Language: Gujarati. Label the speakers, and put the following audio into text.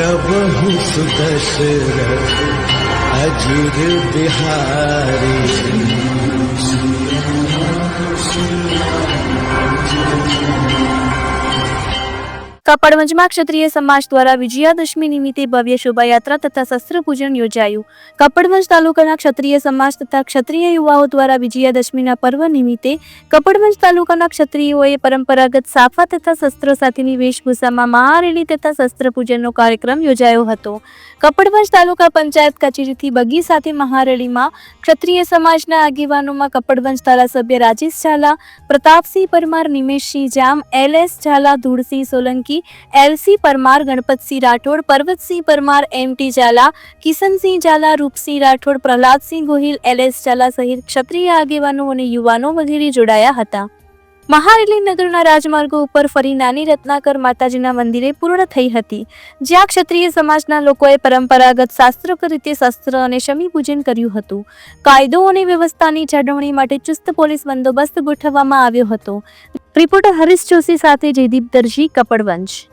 Speaker 1: પ્રભુ સુદશરથ અજુર બિહારી
Speaker 2: કપડવંજમાં ક્ષત્રિય સમાજ દ્વારા વિજયાદશમી નિમિત્તે ભવ્ય શોભાયાત્રા તથા શસ્ત્ર પૂજન યોજાયું. કપડવંજ તાલુકાના ક્ષત્રિય સમાજ તથા ક્ષત્રિય યુવાઓ દ્વારા વિજયાદશમીના પર્વ નિમિત્તે કપડવંજ તાલુકાના ક્ષત્રિયોએ પરંપરાગત સાફા તથા શસ્ત્રો સાથેની વેશભૂષામાં મહારેલી તથા શસ્ત્ર પૂજનનો કાર્યક્રમ યોજાયો હતો. કપડવંજ તાલુકા પંચાયત કચેરીથી બગી સાથે મહારેલીમાં ક્ષત્રિય સમાજના આગેવાનોમાં કપડવંજ ધારાસભ્ય Rajesh Zala, Pratapsinh Parmar, Nimeshsinh Jam, L S Zala, Dhulsinh Solanki LC Parmar, Ganpatsinh Rathod, Parvatsinh Parmar MT Zala, Kishansinh Zala, Rupsinh Rathod, Pralhadsinh Gohil LS Zala સહિત ક્ષત્રિય આગેવાનો અને યુવાનો વગેરે જોડાયા હતા. મહારેલી નગરના રાજમાર્ગો ઉપર ફરી નાની રત્નાકર માતાજીના મંદિરે પૂર્ણ થઈ હતી. જ્યાં ક્ષત્રિય સમાજના લોકોએ પરંપરાગત શાસ્ત્રોક રીતે શસ્ત્ર અને શમી પૂજન કર્યું હતું. કાયદો અને વ્યવસ્થાની જાળવણી માટે ચુસ્ત પોલીસ બંદોબસ્ત ગોઠવવામાં આવ્યો હતો. રિપોર્ટર હરીશ જોશી સાથે જયદીપ દરજી કપડવંજ.